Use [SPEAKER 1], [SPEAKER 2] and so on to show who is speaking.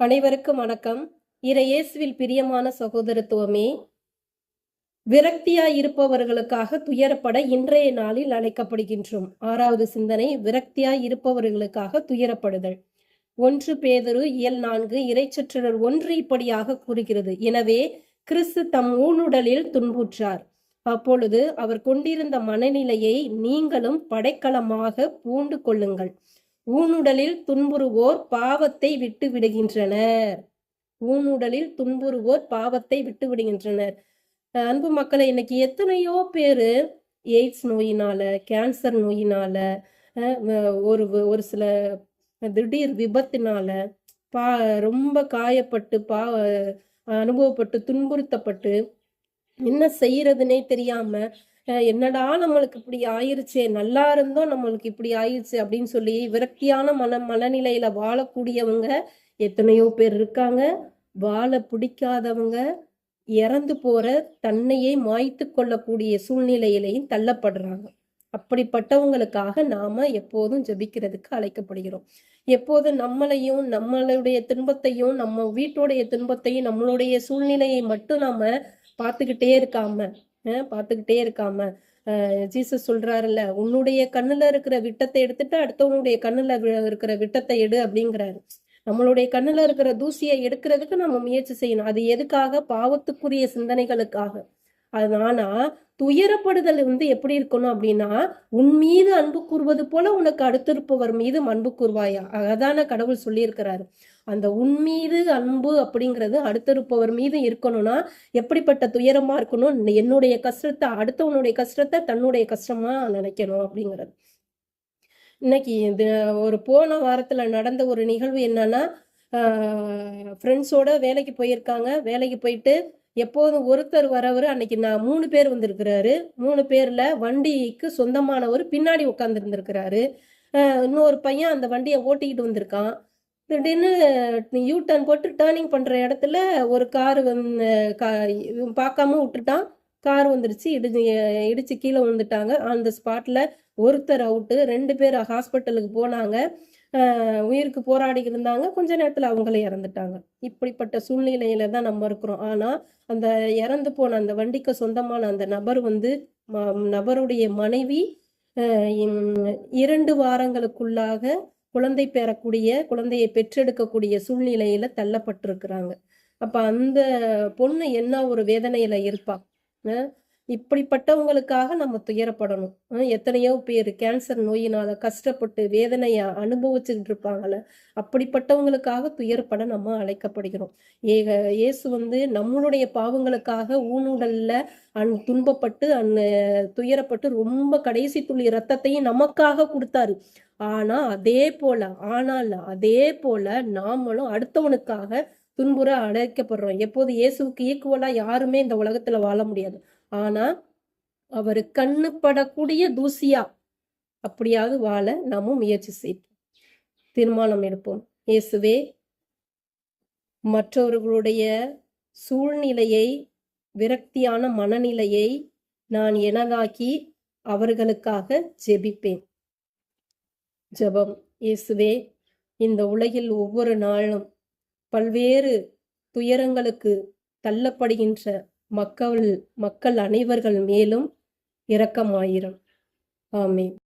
[SPEAKER 1] அனைவருக்கும் வணக்கம். இறையேசுவில் பிரியமான சகோதரத்துவமே விரக்தியாய் இருப்பவர்களுக்காக துயரப்பட இன்றைய நாளில் அழைக்கப்படுகின்றோம். ஆறாவது சிந்தனை விரக்தியாய் இருப்பவர்களுக்காக துயரப்படுதல். ஒன்று பேதரு இயல் நான்கு இறைச்சற்றுடர் ஒன்று இப்படியாக கூறுகிறது. எனவே கிறிஸ்து தம் ஊனுடலில் துன்புற்றார். அப்பொழுது அவர் கொண்டிருந்த மனநிலையை நீங்களும் படைக்கலமாக பூண்டு கொள்ளுங்கள். ஊனுடலில் துன்புறுவோர் பாவத்தை விட்டு விடுகின்றனர். ஊனுடலில் துன்புறுவோர் பாவத்தை விட்டு விடுகின்றனர். அன்பு மக்களை இன்னைக்கு எத்தனையோ பேரு எய்ட்ஸ் நோயினால கேன்சர் நோயினால ஒரு ஒரு சில திடீர் விபத்தினால பா ரொம்ப காயப்பட்டு பா அனுபவப்பட்டு துன்புறுத்தப்பட்டு என்ன செய்யறதுனே தெரியாம என்னடா நம்மளுக்கு இப்படி ஆயிருச்சே? நல்லா இருந்தோம் நம்மளுக்கு இப்படி ஆயிருச்சு? அப்படின்னு சொல்லி விரக்தியான மன மனநிலையில வாழக்கூடியவங்க எத்தனையோ பேர் இருக்காங்க. வாழ பிடிக்காதவங்க இறந்து போற தன்னையே மாய்த்து கொள்ளக்கூடிய சூழ்நிலையிலையும் தள்ளப்படுறாங்க. அப்படிப்பட்டவங்களுக்காக நாம எப்போதும் ஜெபிக்கிறதுக்கு அழைக்கப்படுகிறோம். எப்போதும் நம்மளையும் நம்மளுடைய துன்பத்தையும் நம்ம வீட்டுடைய துன்பத்தையும் நம்மளுடைய சூழ்நிலையை மட்டும் நாம பார்த்துக்கிட்டே இருக்காம பார்த்துக்கிட்டே இருக்காம. ஜீசஸ் சொல்றாருல்ல உன்னுடைய கண்ணுல இருக்கிற விட்டத்தை எடுத்துட்டு அடுத்தவனுடைய கண்ணுல வி- இருக்கிற விட்டத்தை எடு அப்படிங்கிறாரு. நம்மளுடைய கண்ணுல இருக்கிற தூசியை எடுக்கிறதுக்கு நம்ம முயற்சி செய்யணும். அது எதுக்காக? பாவத்துக்குரிய சிந்தனைகளுக்காக. அது ஆனால் துயரப்படுதல் வந்து எப்படி இருக்கணும் அப்படின்னா உன் மீது அன்பு கூறுவது போல உனக்கு அடுத்திருப்பவர் மீது அன்பு கூறுவாயா அதான கடவுள் சொல்லியிருக்கிறாரு. அந்த உன் மீது அன்பு அப்படிங்கிறது அடுத்திருப்பவர் மீது இருக்கணும்னா எப்படிப்பட்ட துயரமா இருக்கணும்? என்னுடைய கஷ்டத்தை அடுத்தவனுடைய கஷ்டத்தை தன்னுடைய கஷ்டமா நினைக்கணும் அப்படிங்கிறது. இன்னைக்கு இது ஒரு போன வாரத்துல நடந்த ஒரு நிகழ்வு என்னன்னா ஃப்ரெண்ட்ஸோட வேலைக்கு போயிருக்காங்க. வேலைக்கு போயிட்டு எப்போதும் ஒருத்தர் வரவர் அன்னைக்கு நான் மூணு பேர் வந்திருக்கிறாரு. மூணு பேர்ல வண்டிக்கு சொந்தமானவர் பின்னாடி உட்கார்ந்து இருந்திருக்கிறாரு இன்னொரு பையன் அந்த வண்டியை ஓட்டிக்கிட்டு வந்திருக்கான். திடீர்னு யூ டர்ன் போட்டு டேர்னிங் பண்ற இடத்துல ஒரு கார் வந்து கா பார்க்காம விட்டுட்டான். கார் வந்துருச்சு இடிச்சு இடிச்சு கீழே விழுந்துட்டாங்க. அந்த ஸ்பாட்ல ஒருத்தர் அவுட்டு ரெண்டு பேர் ஹாஸ்பிட்டலுக்கு போனாங்க. உயிருக்கு போராடி இருந்தாங்க. கொஞ்ச நேரத்தில் அவங்களே இறந்துட்டாங்க. இப்படிப்பட்ட சூழ்நிலையில தான் நம்ம இருக்கிறோம். ஆனால் அந்த இறந்து போன அந்த வண்டிக்கு சொந்தமான அந்த நபர் வந்து ம- நபருடைய மனைவி இரண்டு வாரங்களுக்குள்ளாக குழந்தை பெறக்கூடிய குழந்தையை பெற்றெடுக்கக்கூடிய சூழ்நிலையில தள்ளப்பட்டிருக்கிறாங்க. அப்ப அந்த பொண்ணு என்ன ஒரு வேதனையில இருப்பா? இப்படிப்பட்டவங்களுக்காக நம்ம துயரப்படணும். எத்தனையோ பேர் கேன்சர் நோயினால கஷ்டப்பட்டு வேதனையா அனுபவிச்சுக்கிட்டு இருப்பாங்கள அப்படிப்பட்டவங்களுக்காக துயரப்பட நம்ம அழைக்கப்படுகிறோம். ஏக இயேசு வந்து நம்மளுடைய பாவங்களுக்காக ஊனுடல்ல அந் துன்பப்பட்டு அந் துயரப்பட்டு ரொம்ப கடைசி துளி ரத்தத்தையும் நமக்காக கொடுத்தாரு. ஆனா அதே போல ஆனால் அதே போல நாமளும் அடுத்தவனுக்காக துன்புற அழைக்கப்படுறோம். எப்போது இயேசுவுக்கு ஈக்குவலா யாருமே இந்த உலகத்துல வாழ முடியாது. ஆனா அவர் கண்ணு படக்கூடிய தூசியா? அப்படியாவது வாழ நாம முயற்சி செய்வோம். தீர்மானம் எடுப்போம். இயேசுவே மற்றவர்களுடைய சூழ்நிலையை விரக்தியான மனநிலையை நான் எனதாக்கி அவர்களுக்காக ஜெபிப்பேன். ஜெபம். இயேசுவே இந்த உலகில் ஒவ்வொரு நாளும் பல்வேறு துயரங்களுக்கு தள்ளப்படுகின்ற மக்கள் மக்கள் அனைவர்கள் மேலும் இரக்கமாயிரும். ஆமே